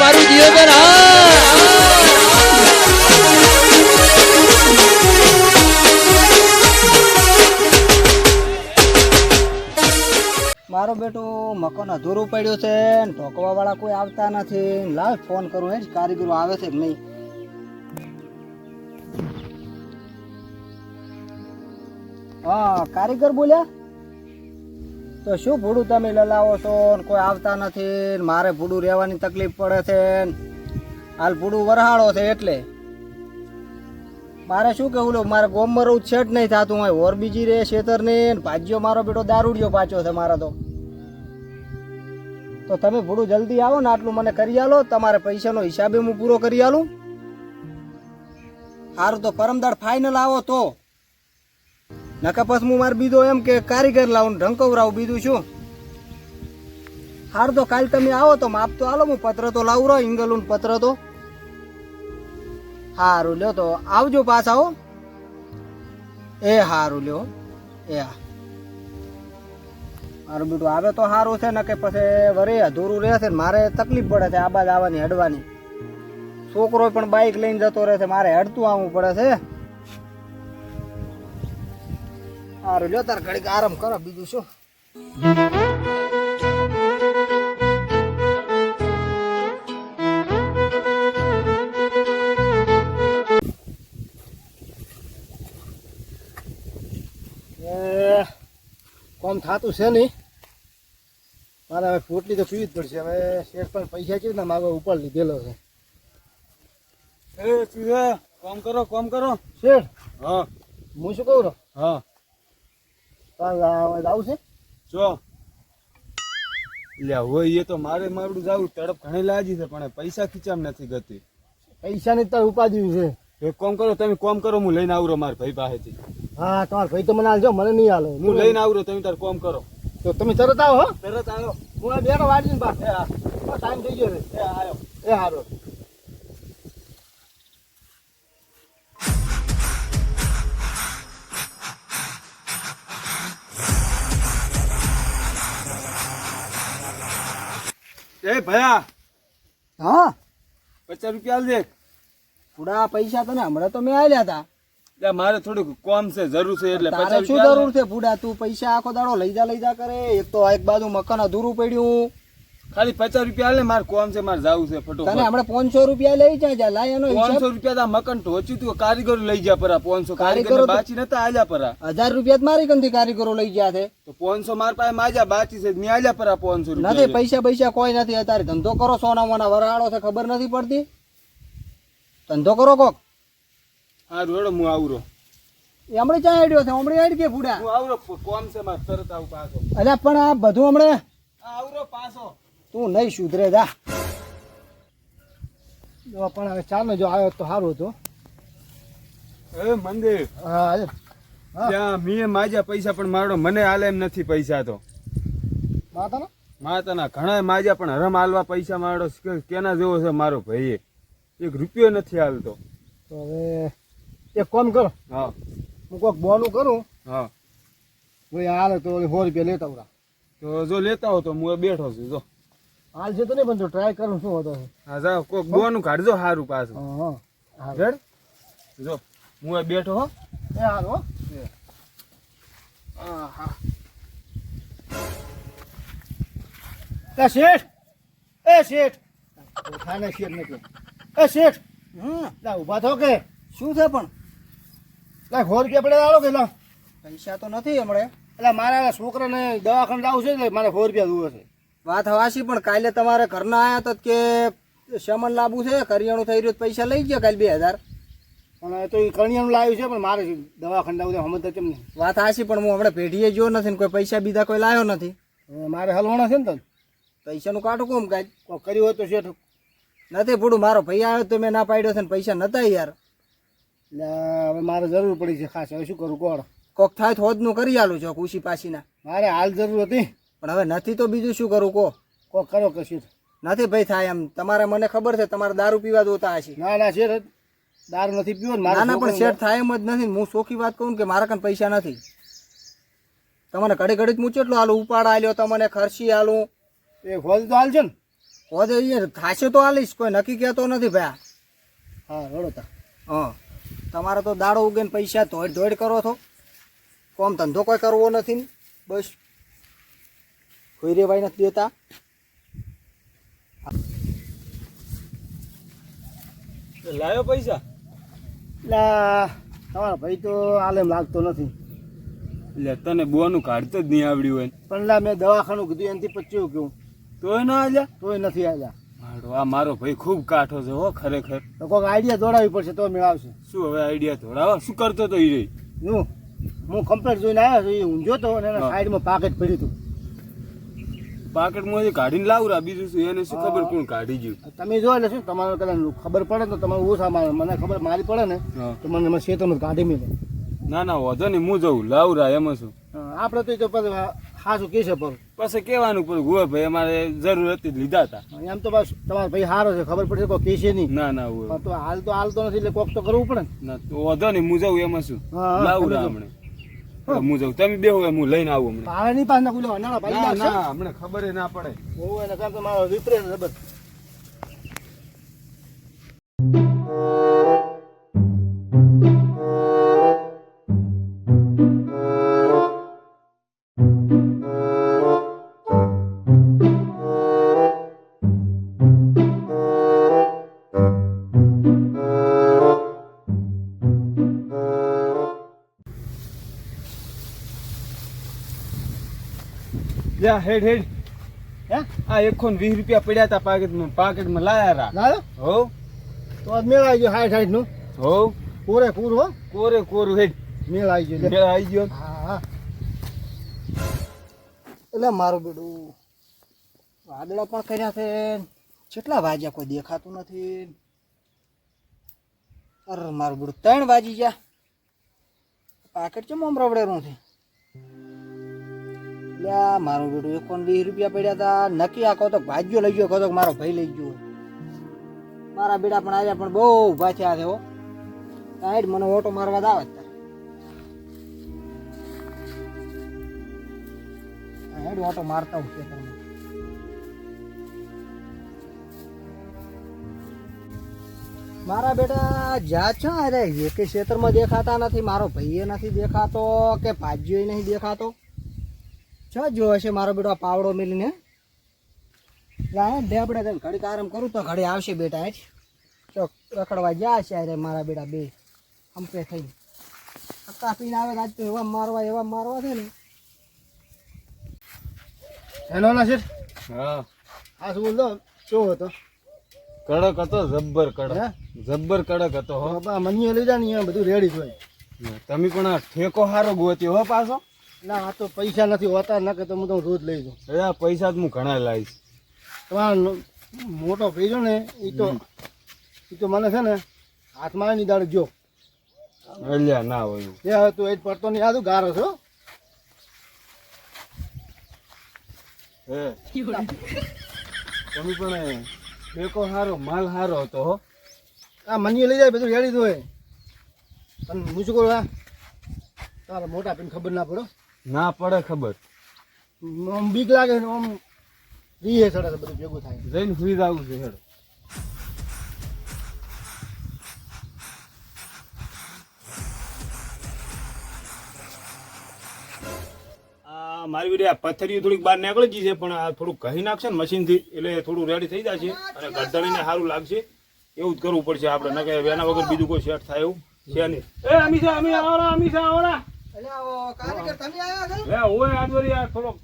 મારું દિયોદર મારો બેટો મકાન અધૂરું પડ્યું છે ઢોકવા વાળા કોઈ આવતા નથી. લાવ ફોન કરું, હે કારીગરો આવે છે કે નહીં? હા, કારીગર બોલ્યા? તો શું ભૂડું તમે લલાવો છો ને કોઈ આવતા નથી મારે ભૂડું રહેવાની તકલીફ પડે છે ને? હાલ ભૂડું વરહાળો છે એટલે. મારે શું કેવું લો, મારે ગોમમાં રહું છે નહીં થતું હોય ઓર બીજી રે શેતર ને ભાજ્યો મારો બેટો દારૂડિયો પાછો છે મારો તો. તો તમે ભૂડું જલ્દી આવો ને, આટલું મને કરી આલો, તમારે પૈસાનો હિસાબે હું પૂરો કરી આલું. સારું તો પરમદાળ ફાઇનલ આવો તો. નકા પછી હું મારે બીજો એમ કે કારીગર લાવું ઢંકવરાવું બીજું શું? હાર તો કાલ તમે આવો તો માપ તો આલો, હું પત્ર તો લાવું રહો ઇંગલું પત્ર તો. હારું, લ્યો તો આવજો પાછા હો. એ હારું, લ્યો એ હા. મારું બીટું આવે તો સારું છે ને કે પછી વરે અધૂરું રહેશે ને મારે તકલીફ પડે છે, આ આબાદ આવવાની, હડવાની. છોકરો પણ બાઇક લઈને જતો રહે છે, મારે હડતું આવવું પડે છે. સારું લ્યો તાર ઘડીક આરામ કરો બીજું શું? એ કોમ થતું છે નહીં? મારે હવે પોટલી તો પીવી જ પડશે. હવે શેઠ પણ પૈસા કેવી ને માગો ઉપર લીધેલો છે. એ ચૂહા કોમ કરો કોમ કરો. શેઠ હા. હું શું કહું રહો હા. છે? જો. લે હોય એ તો મારે મારું જાવું તડપ ઘણી લાજી છે પણ પૈસા ખીચામ નથી ગતી. પૈસાની તાર ઉપાધિ છે. એક કોમ કરો તમે કોમ કરો હું લઈને આવરો મારા ભાઈ પાસેથી. હા તમારા ભાઈ તો મને હાલજો મને નહીં હાલે હું લઈને આવરો તમે તાર કોમ કરો. તો તમે તરત આવો હો. તરત આવ્યો હું બેઠો વાંચીને બા ટાઈમ થઈ ગયો એ આવ્યો એ હારો. એ ભયા. હા? પચાસ રૂપિયા આલજે પૂરા પૈસા તને હમણાં તો મેં આલ્યા હતા મારે થોડુંક કોમ છે જરૂર છે એટલે તારે શું જરૂર છે ફૂડા તું પૈસા આખો દાડો લઈ જા લઈ જા કરે. એક તો એક બાજુ મકાન અધૂરું પડ્યું. ખાલી પચાસ રૂપિયા લે મારે કોમ છે મારે જવું છે તને હમણાં પાંચસો રૂપિયા લઈ જાય જા લાય એનો પાંચસો રૂપિયા તા મકાન ઢોચ્યું તું કારીગર લઈ ગયા પરા પાંચસો. કારીગર બાચી નતા આલ્યા પરા. હજાર રૂપિયા મારી કંથી કારીગરો લઈ ગયા છે. તો પાંચસો માર પાસે માજા બાચી છે મેં આલ્યા પરા પાંચસો નથી પૈસા પૈસા કોઈ નથી અત્યારે ધંધો કરો સોના મોના વરાળો છે ખબર નથી પડતી? ધંધો કરો કોક. હા રોડો હું આવરો. હમણાં ચા આડ્યો છે? હમણાં આડ કે ફૂડા હું આવરો કોમ છે મારે તરત આવું પાછો. અલ્યા પણ આ બધું હમણાં આવરો પાછો. તું નહીં સુધરે જા. જો પણ હવે ચાલો જો આવ્યો તો સારું હતું. એ મંદિર હા. ત્યાં મીએ માજા પૈસા પણ મારો મને હાલે એમ નથી પૈસા તો. માતાના? માતાના ઘણા માજા પણ હરમ હાલવા પૈસા મારો કેના જેવો છે મારો ભાઈ એક રૂપિયો નથી હાલતો. તો હવે એક કોમ કરો. હા. હું કોઈક બોનું કરું. હા. ભાઈ હાલે તો સો રૂપિયા લેતા આવડા તો જો લેતા હો તો હું બેઠો છું જો. હાલ છે તો નહીં પણ જો ટ્રાય કરું શું હતો હા જાઓ કોક ગોનું કાઢજો સારું પાછું. હા હા રેડ જો હું બેઠો હો. એ હાલ હો. હા હા. શેઠ એ શેઠ. ખાને શેઠ નથી એ શેઠ હમ. લા ઊભા થો કે. શું છે પણ? લા ઘોર કે પડે આવો કે લા. પૈસા તો નથી હમણે. એટલે મારા છોકરાને દવાખાને જવું છે ને મારે સો રૂપિયા જોવે છે. વાત હવાશી પણ કાલે તમારે ઘરના આવ્યા તો કે શમન લાવવું છે કરિયાણું થઈ રહ્યું તો પૈસા લઈ ગયા કાલે બે હજાર. પણ તો એ કરિયાણું લાવ્યું છે પણ મારે દવાખાને છે સમજ કેમ નહીં? વાત હાશી પણ હું હમણાં પેઢીએ જોયો નથી ને કોઈ પૈસા બીજા કોઈ લાવ્યો નથી. મારે હલવાના છે ને તો પૈસાનું કાઢું કોમ કાંઈ કોઈ કર્યું હોય તો શેઠ. નથી પૂડું મારો ભાઈ આવ્યો તો મેં ના પાડ્યો છે ને પૈસા નતા યાર. એટલે હવે મારે જરૂર પડી છે ખાસ હવે શું કરું કોણ? કોક થાય તો હોદનું કરી આલું છો ખુશી પાસીના મારે હાલ જરૂર હતી. પણ હવે નથી તો બીજું શું કરું કો. કો કરો કશું નથી ભાઈ થાય એમ. તમારે મને ખબર છે તમારે દારૂ પીવા દોતા હશે. ના ના શેઠ દારૂ નથી પીવો ના ના પણ શેઠ થાય એમ જ નથી. હું સોખી વાત કહું કે મારા કન પૈસા નથી. તમને ઘડી ઘડી જ હું કેટલું હાલું? ઉપાડ આલ્યો તમને ખર્ચી આલું. એ હોલ તો હાલશે ને. હોદ એ થાશે તો હાલીશ કોઈ નક્કી કહેતો નથી ભાઈ હા રડો તા. હા. તમારે તો દાડો ઉગે ને પૈસા ધોડ ધોડ કરો છો. કોમ ધંધો કોઈ કરવો નથી બસ. કોઈ રેવાય નથી દેતા? લાવ્યો પૈસા? એટલે તમારા ભાઈ તો આલેમ લાગતો નથી. એટલે તને બોનું કાઢતો જ નહીં આવડ્યું હોય પણ લા મેં દવાખાનું કીધું એનાથી પચ્યું કેવું? તોય ના આવ્યા તોય નથી આવ્યા આ મારો ભાઈ ખૂબ કાઠો છે હો ખરેખર. તો કોઈક આઈડિયા દોડાવી પડશે તો મેળવશે. શું હવે આઈડિયા દોડાવો શું કરતો તો એ રહી? હું હું કમ્પ્લેટ જોઈને આવ્યો છું એ ઊંઝો તો અને એના. સાઈડમાં પાકેટ પડ્યું હતું. પાકેટમાંથી કાઢીને લાવરા બીજું શું? એને શું ખબર કોણ કાઢી ગયું? તમે જો એટલે શું તમારે કદાચ ખબર પડે તો તમારે ઓછા મારે મને ખબર મારી પડે ને તો મને મને શેતરમાં કાઢી મેલે. ના ના વધો નહીં હું જઉં. લાવરા એમાં શું? આપણે તો પછી હાસું કહી છે પણ. પછી કહેવાનું પડે હોય ભાઈ અમારે જરૂર હતી લીધા હતા એમ તો બસ તમારો ભાઈ સારો છે ખબર પડશે કોઈ કહેશે નહીં. ના ના તો હાલ તો હાલ તો નથી એટલે કોક તો કરવું પડે ને. ના તો વધો નહીં હું જઉં એમાં શું? લાવ રા લાવરા હમણે. હું. જાઉં. તમે બે હોય હું લઈને આવું હમણાં. પાણી ની પાસે ના ના ના લાગશે. ના હમણાં ખબર ના પડે. બહુ એના કારણે તો મારો વિપરીત છે જા હેડ હેડ. હે? આ એકો ને વીસ રૂપિયા પડ્યા હતા પાકેટમાં પાકેટમાં લાયા રા. લાયો? હો? તો આજ મેળ આવી ગયો હાઈટ હાઈટનું હો? પૂરે પૂરું હો? કોરે કોરું હેડ. મેળ આવી ગયો મેળ આવી ગયો. હા. એટલે મારું બેડું વાદળા પણ કર્યા છે. કેટલા વાગ્યા કોઈ દેખાતું નથી. અરે મારું બેડું ત્રણ વાગી ગયા. પાકેટ ચમ આમ રવડેલું છે? લ્યા, મારું બેડું એકોન વીસ રૂપિયા પડ્યા હતા નક્કી આખો તો ભાજ્યો લઈ ગયો તો મારો ભાઈ લઈ ગયો. મારા બેટા પણ આવ્યા પણ બહુ થયા છે સાઈડ મને ઓટો મારવા છે હેડ ઓટો મારતા હું ખેતરમાં મારા બેટા જ્યાં છો અરે એ કે ક્ષેત્રમાં દેખાતા નથી, મારો ભાઈએ નથી દેખાતો કે ભાજ્યો નહીં દેખાતો. છ જો હશે મારો બેટો પાવડો મેલીને? લાય આપણે તને ઘડીક આરામ કરું તો ઘડી આવશે બેટા જ ચો રખડવા જ્યાં છે અરે મારા બેટા બે. હંપે થઈ. અક્કા પીને આવે આજ તો એવા મારવા એવા મારવા છે ને. હેલો ના છે હા. આ શું બોલતો? કેવો હતો? કડક હતો જબ્બર? કડક. જબ્બર કડક હતો હો. બા મનીએ લઈ ને અહીંયા બધું રેડી જ હોય. તમે પણ આ ઠેકો હારો ગોત્યો હો પાછો. ના આ તો પૈસા નથી હોતા ના કે તો હું તો રોજ લઈ જાઉં. આ પૈસા જ હું ઘણા લાવીશ. તમારો મોટો ભેજો ને એ તો એ તો મને છે ને હાથમાં ની દાડ જો. અલ્યા ના હોય એ હવે તું એ જ પડતો નહીં. આ તું ગારો છો હે. તમે પણ બેકો હારો માલ હારો હતો હો. આ મનીએ લઈ જાય બધું રેડી દો પણ કરું તારા મોટા પીને ખબર ના પડો ના પડે ખબર. આમ બીક લાગે ને આમ રીહે હે તો બધું ભેગું થાય. જઈને સુઈ જવું છે હેડ. આ મારી વીડિયો આ પથ્થરીઓ થોડીક બહાર નીકળી ગઈ છે પણ આ થોડુંક કહી નાખશે ને મશીનથી એટલે થોડું રેડી થઈ જશે. અને ગરદણીને સારું લાગશે. એવું જ કરવું પડશે આપણે ન કે એના વગર બીજું કોઈ સેટ થાય એવું છે નહીં. એ અમીષા અમી આવરા અમીષા આવરા. અલ્યા ઓ કારીગર તમે આવ્યા છો? ઓય આજ વળી આ થોડોક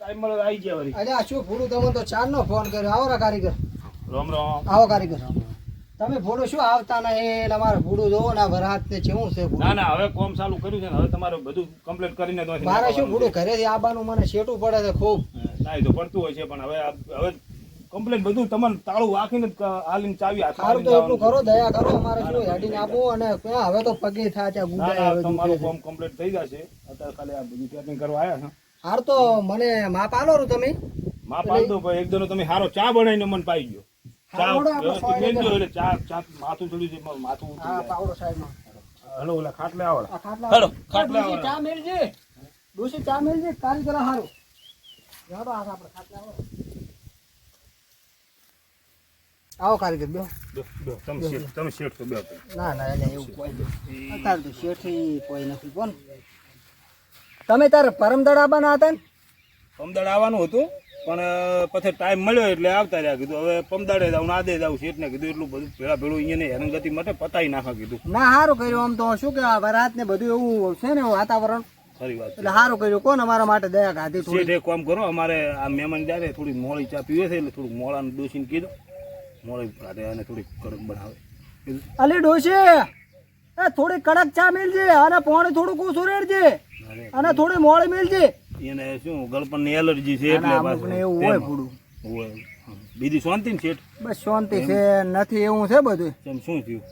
ટાઈમ મળે આવી ગયા વળી. અલ્યા શું ફૂડું તમે તો ચાર નો ફોન કર્યો. આવો રા કારીગર રામ રામ. આવો કારીગર તમે ભૂલું શું? આવતા નહીં. એટલે અમારે ભૂલું જોવો ને વરસાદ ને કેવું છે ના ના હવે કોમ ચાલુ કર્યું છે ને હવે તમારે બધું કમ્પ્લીટ કરીને મારે શું ભૂડું ઘરેથી આવવાનું મને શેટું પડે છે ખૂબ. ના એ તો પડતું હોય છે પણ હવે હવે કમ્પ્લીટ બધું તમને તાળું વાખીને જ હાલીને ચાવી સારું તો એટલું કરો દયા કરો અમારે શું હેડીને આપો અને ક્યાં? હવે તો પગે થાય છે ગુડા તમારું ફોર્મ. કમ્પ્લીટ થઈ જશે. અત્યારે ખાલી આ બધું સેટિંગ કરવા આવ્યા છે. હાર તો મને માપ આલો રૂ તમે. માપ આલ દો ભાઈ એક જણો તમે હારો ચા બનાવીને મને પાઈ ગયો ચા ચા માથું ચડ્યું છે માથું હા પાવડો હલો ઓલા ખાટલે આવો આ ખાટલા હાલો, ખાટલા. ચા મેળજે ડોશી ચા મેળજે કારીગર હારું. જાડો આ આપણે ખાટલે વાળો આવો કારીગર બે બે તમે શેઠ તમે શેઠ તો બે ના ના એટલે એવું કોઈ અત્યારે તો શેઠી કોઈ નથી કોણ? તમે તારે પરમદળ આવવાના હતા ને? પમદાડ આવવાનું હતું પણ પછી ટાઈમ મળ્યો એટલે આવતા રહ્યા. કીધું હવે પમદાડે જાવ આદે જાવ શેઠ શેઠને. કીધું એટલું બધું ભેળા ભેળું અહીંયા હેરંગતિ માટે પતાવી નાખા કીધું. ના સારું કર્યું આમ તો શું કે રાત ને બધું એવું છે ને વાતાવરણ? ખરી વાત. એટલે સારું કર્યું. કોણ અમારા માટે દયા ખાધી થોડી એક કામ કરો અમારે આ મહેમાન જ્યારે થોડી મોળી ચા પીવે છે એટલે થોડુંક મોળાનું ડોસીને કીધું. મોળી કાઢે અને થોડીક કડક બનાવે. અલે ડોશી એ થોડી કડક ચા મિલજે અને પાણી થોડું કોસું રેડજે અને થોડી મોળી મિલજે. એને શું ગળપણની એલર્જી છે એટલે એવું હોય. પૂડું હોય. બીજી શાંતિ ને શેઠ? બસ શાંતિ છે નથી એવું છે બધું કેમ શું થયું?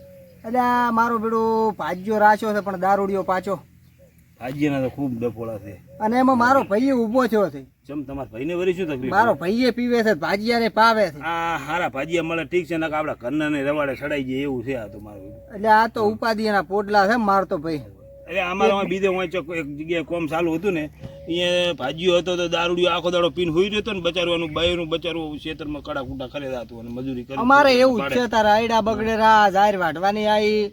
એટલે મારું બેડું ભાજ્યો રાખ્યો છે પણ દારૂડિયો પાછો. આજ્યના તો ખૂબ ડફોળા છે. અને એમાં મારો ભાઈ ઊભો થયો છે. ચમ તમારા ભાઈને વળી શું તકલીફ મારો ભાઈએ પીવે છે ભાજીયાને પાવે છે. આ હારા ભાજીયા મળે ઠીક છે ને આપડા ઘરના ને રવાડે ચડાઈ જાય એવું છે આ તો મારું. એટલે આ તો ઉપાધિ પોટલા છે મારતો ભાઈ. એટલે અમારા બીજે હું એક જગ્યાએ કોમ ચાલુ હતું ને અહીંયા ભાજીયો હતો તો દારૂડિયો આખો દાડો પીન હોઈ રહ્યો હતો ને બચારવાનું બાયનું બચારું ખેતરમાં કડા કુટા કરે હતું અને મજૂરી કરી અમારે એવું છે તારા આયડા બગડેરા જાહેર વાટવાની આઈ.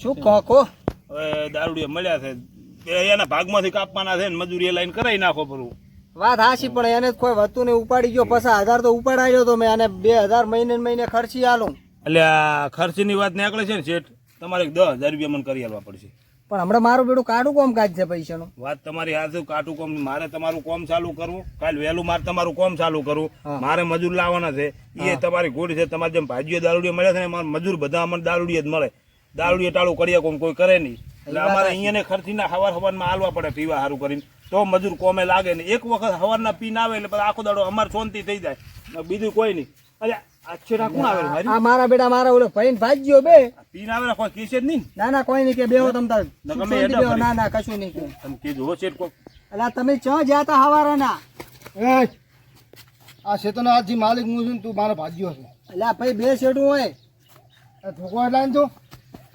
શું કહો? હવે દારૂડિયા મળ્યા છે. એના ભાગમાંથી કાપવાના છે ને મજૂરી લાઈન કરાવી નાખો પરું વાત હાશી પણ એને કોઈ વસ્તુ ને ઉપાડી ગયો. પચાસ હજાર તો ઉપાડાયો તો મેં અને બે હજાર મહિને મહિને ખર્ચી આલું. એટલે આ ખર્ચીની વાત નીકળે છે ને શેઠ? તમારે દસ હજાર રૂપિયા મને કરી આલવા પડશે. પણ હમણાં મારું બેડું કાઢું કોમ કાજ છે પૈસાનું? વાત તમારી હાથ કાટું કોમ મારે તમારું કોમ ચાલુ કરવું. કાલ વહેલું મારે તમારું કોમ ચાલુ કરવું. મારે મજૂર લાવવાના છે. એ તમારી ગોળી છે. તમારે જેમ ભાજીઓ દારૂડિયા મળે છે ને મજૂર બધા અમને દારૂડિયા જ મળે. દારૂડિયા ટાળું કરીએ કોઈ કોઈ કરે નહીં. એટલે અમારે અહીંયાને ખર્ચીના હવાર હવારમાં હાલવા પડે પીવા સારું કરીને. તો મજૂર કોમે લાગે ને એક વખત હવારના પીન આવે એટલે પછી આખો દાડો અમારે શાંતિ થઈ જાય. બીજું કોઈ નહીં. અરે આ કોણ આવે આ મારા બેટા મારા ઓલો ભાઈ ભાજ્યો બે. પીન આવે કોઈ કેસે જ નહીં? ના ના કોઈ નહીં કે બેહો તમ તાર. ના. ના કશું નહીં કે. તમે શેઠ કોક. એટલે તમે ચ જાતા હવારાના? એ આ શેતનો આજથી માલિક હું છું તું મારો ભાગ્યો છે. ભાઈ બે શેડું હોય. ભોગવા તો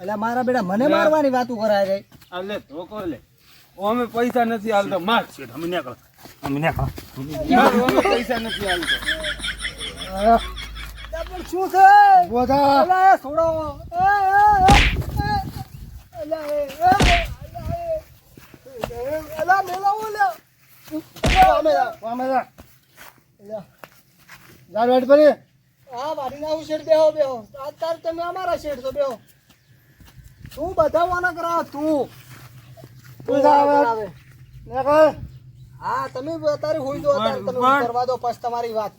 એટલે મારા બેટા મને મારવાની વાતો કરાય રે અલે ધોકો લે. અમે પૈસા નથી હાલતા. માર શેઠ અમે નીકળો. અમે નીકળો. અમે પૈસા નથી હાલતા. પણ શું છે? બોધા અલે છોડો. અલા, અલા, મેલાવો લે. સામે જા, સામે જા. જા બેઠ હા વાડીના બેહો બેહો. અત્યારે તમે અમારા શેઠ છો બેહો. તું બધા વાના કરા તું. હા તમે અત્યારે હોઈ દો અત્યારે તમે કરવા દો પછી તમારી વાત.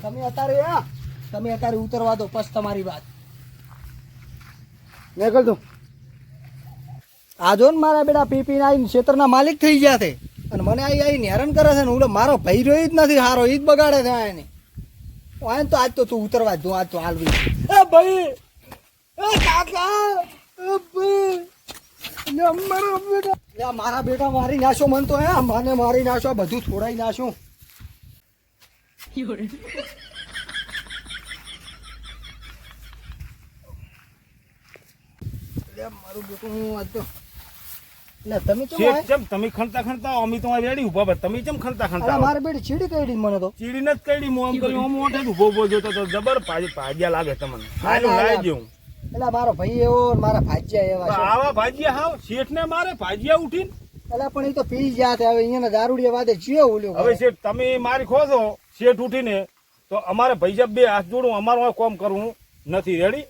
તમે અત્યારે તમે અત્યારે ઉતરવા દો પછી તમારી વાત. નીકળ તું. આ જો ને મારા બેટા પીપી પીને આવીને ક્ષેત્રના માલિક થઈ ગયા છે. અને મને આવી આવીને હેરાન કરે છે ને ઓલો મારો ભાઈ રહ્યો જ નથી હારો ઈ જ બગાડે છે એને આને તો આજ તો તું ઉતરવા જ આજ તો હાલવી એ ભાઈ! એ કાકા! એ ભાઈ! મારો બેટા. મારા બેટા મારી નાશો મન તો હે મને મારી નાશો બધું છોડાઈ નાશું. મારું બેટું હું આજ તો તમે કેમ તમે ખણતા ખણતા અમે તો રેડી ઊભા પણ તમે ચમ ખણતા ખણતા મારે બેડી ચીડી કઈ મને તો. ચીડીને જ કઈડી હું આમ કર્યું. આમ મોઢે ઊભો ઊભો જોતો તો જબર ભાજ્યા લાગે તમને. ના. લાવી દઉં. એટલે મારો ભાઈ એવો મારા ભાજ્યા એવા છે. આવા ભાજીયા હાવ? શેઠ ને મારે ભાજીયા ઉઠીને? એટલે પણ એ તો પી ગયા હવે અહીંયા દારૂડિયા વાદે જીવે ઓલ્યો હવે શેઠ તમે મારી ખો છો શેઠ ઉઠીને તો અમારે ભાઈ બે હાથ જોડું અમારું કોમ કરવું નથી. રેડી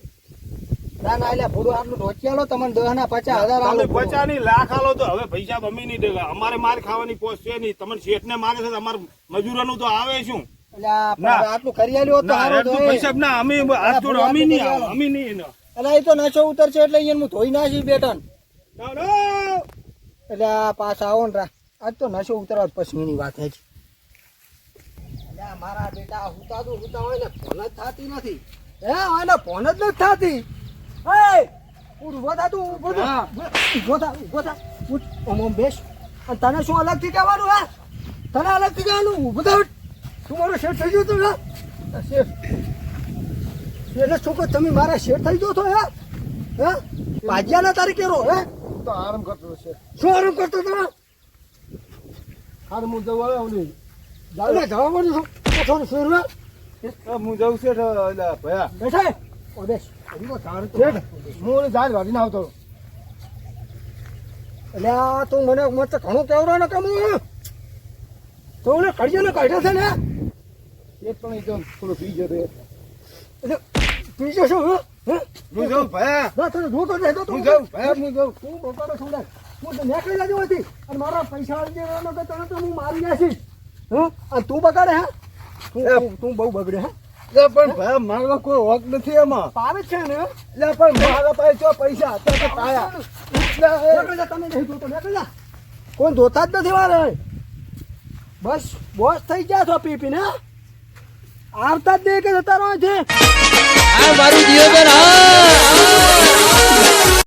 ના ના એટલે ભૂડું આટલું ઢોચિયાલો તમને દહના પચાસ હજાર આલો તમે પચાની લાખ આલો તો હવે પૈસા ગમી નહીં દેગા અમારે માર ખાવાની પોસ્ટ છે નહીં. તમને શેઠ ને મારે છે અમારે મજૂરોનું તો આવે શું? એટલે આ પણ ના. આટલું કરી આલ્યું તો ના હારું એટલું તો એ. પૈસા ના અમે અમે નહીં અમે નહીં એટલે એ તો નશો ઉતરશે એટલે અહીંયા હું ધોઈ નાખી બેટન. એટલે આ પાછા આવો ને આજ તો નશો ઉતરવા પછીની વાત છે. મારા બેટા હુતા તો હુતા હોય ને ફોન જ થતી નથી. હે આને ફોન જ નથી થતી. ઊભો થા તું ઊભો થા. ઊભો થા ઊભો થા. ઉઠ ઓમ ઓમ બેસ. અને તને શું અલગથી કહેવાનું હે? તને અલગથી કહેવાનું? ઊભો થા. તું મારો શેઠ થઈ ગયો તું હે? શેઠ. એટલે છોકરો તમે મારા શેઠ થઈ ગયો છો હે? હે? ભાજ્યાના તારે કેરો હે? તો આરામ કરતો છે શું આરામ કરતો તમે હાર હું જવા આવ્યો નહીં જવા જવાનું છું છો ને હું જાઉં છે ભયા. બેઠા ઓ બેસ. હું વાળીને આવતો એટલે આ તું મને મત ઘણું કેવરો ને કેમ તો ઓલે કડિયો ને કાઢ્યો છે ને? એક પણ એ તો થોડો પી જતો એટલે પીજો શું હે? જાઉં ભયા ના તને જોતો તો તું હું જાઉં ભયા હું જાઉં. તું બપાડો છોડાય હું તો નીકળી હતી. અને મારા પૈસા આવી તને તો હું મારી નાખીશ. હં? અને તું બગાડે હે? તું બહુ બગડે હે? પણ મારો કોઈ હક નથી એમાં. પાવે જ છે ને? એટલે પણ મારા પાસે જો પૈસા હતા તો પાયા. તમે નહીં જોતો કોઈ જોતા જ નથી મારે? બસ બોસ થઈ ગયા છો પી પીને આવતા જ નહીં કે જતા રહો છે આ મારું દિયોદર હા.